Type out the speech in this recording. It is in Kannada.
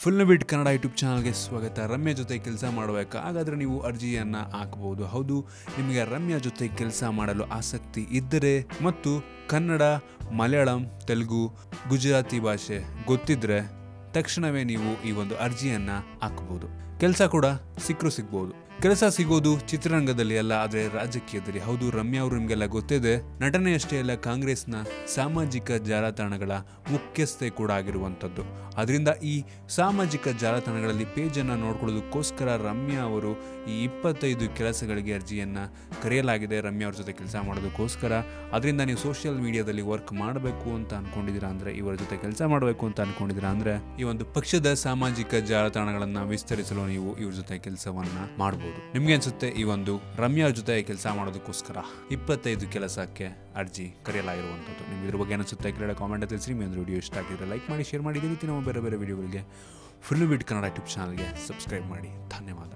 ಫುಲ್ ಬಿಟ್ ಕನ್ನಡ ಯೂಟ್ಯೂಬ್ ಚಾನಲ್ಗೆ ಸ್ವಾಗತ. ರಮ್ಯಾ ಜೊತೆ ಕೆಲಸ ಮಾಡಬೇಕ ಹಾಗಾದರೆ ನೀವು ಅರ್ಜಿಯನ್ನು ಹಾಕಬಹುದು ಹೌದು, ನಿಮಗೆ ರಮ್ಯಾ ಜೊತೆ ಕೆಲಸ ಮಾಡಲು ಆಸಕ್ತಿ ಇದ್ದರೆ ಮತ್ತು ಕನ್ನಡ, ಮಲಯಾಳಂ, ತೆಲುಗು, ಗುಜರಾತಿ ಭಾಷೆ ಗೊತ್ತಿದ್ದರೆ ತಕ್ಷಣವೇ ನೀವು ಈ ಒಂದು ಅರ್ಜಿಯನ್ನು ಹಾಕಬಹುದು ಕೆಲಸ ಕೂಡ ಸಿಕ್ಕರೂ ಸಿಗ್ಬೋದು. ಕೆಲಸ ಸಿಗೋದು ಚಿತ್ರರಂಗದಲ್ಲಿ ಅಲ್ಲ, ಆದರೆ ರಾಜಕೀಯದಲ್ಲಿ. ಹೌದು, ರಮ್ಯಾ ಅವರು ನಿಮಗೆಲ್ಲ ಗೊತ್ತಿದೆ. ನಟನೆಯಷ್ಟೇ ಅಲ್ಲ, ಕಾಂಗ್ರೆಸ್ನ ಸಾಮಾಜಿಕ ಜಾಲತಾಣಗಳ ಮುಖ್ಯಸ್ಥೆ ಕೂಡ ಆಗಿರುವಂಥದ್ದು. ಅದರಿಂದ ಈ ಸಾಮಾಜಿಕ ಜಾಲತಾಣಗಳಲ್ಲಿ ಪೇಜನ್ನು ನೋಡ್ಕೊಳ್ಳೋದಕ್ಕೋಸ್ಕರ ರಮ್ಯಾ ಅವರು ಈ ಇಪ್ಪತ್ತೈದು ಕೆಲಸಗಳಿಗೆ ಅರ್ಜಿಯನ್ನು ಕರೆಯಲಾಗಿದೆ. ರಮ್ಯಾ ಅವ್ರ ಜೊತೆ ಕೆಲಸ ಮಾಡೋದಕ್ಕೋಸ್ಕರ. ಅದರಿಂದ ನೀವು ಸೋಷಿಯಲ್ ಮೀಡಿಯಾದಲ್ಲಿ ವರ್ಕ್ ಮಾಡಬೇಕು ಅಂತ ಅಂದ್ಕೊಂಡಿದ್ದೀರಾ ಅಂದರೆ, ಇವರ ಜೊತೆ ಕೆಲಸ ಮಾಡಬೇಕು ಅಂತ ಅಂದ್ಕೊಂಡಿದ್ದೀರಾ ಅಂದರೆ, ಈ ಒಂದು ಪಕ್ಷದ ಸಾಮಾಜಿಕ ಜಾಲತಾಣಗಳನ್ನು ವಿಸ್ತರಿಸಲು ನೀವು ಇವ್ರ ಜೊತೆ ಕೆಲಸವನ್ನು ಕೆಲಸವನ್ನ ಮಾಡಬಹುದು ನಿಮ್ಗೆ ಅನ್ಸುತ್ತೆ ಈ ಒಂದು ರಮ್ಯಾ ಜೊತೆ ಕೆಲಸ ಮಾಡೋದಕ್ಕೋಸ್ಕರ ಇಪ್ಪತ್ತೈದು ಕೆಲಸಕ್ಕೆ ಅರ್ಜಿ ಕರೆಯಲಾಗಿರುವಂಥದ್ದು. ನಿಮ್ಗೆ ಇದ್ರ ಬಗ್ಗೆ ಅನಿಸುತ್ತೆ ಕೇಳಿದ ಕಾಮೆಂಟ್ ತಿಳಿಸಿ ಒಂದು ವಿಡಿಯೋ ಇಷ್ಟ ಆಗಿದ್ರೆ ಲೈಕ್ ಮಾಡಿ ಶೇರ್ ಮಾಡಿ. ಇದೇ ರೀತಿ ನಮ್ಮ ಬೇರೆ ಬೇರೆ ವಿಡಿಯೋಗಳಿಗೆ ಫುಲ್ ಬಿಟ್ ಕನ್ನಡ ಯೂಟ್ಯೂಬ್ ಚಾನಲ್ಗೆ ಸಬ್ಸ್ಕ್ರೈಬ್ ಮಾಡಿ. ಧನ್ಯವಾದ.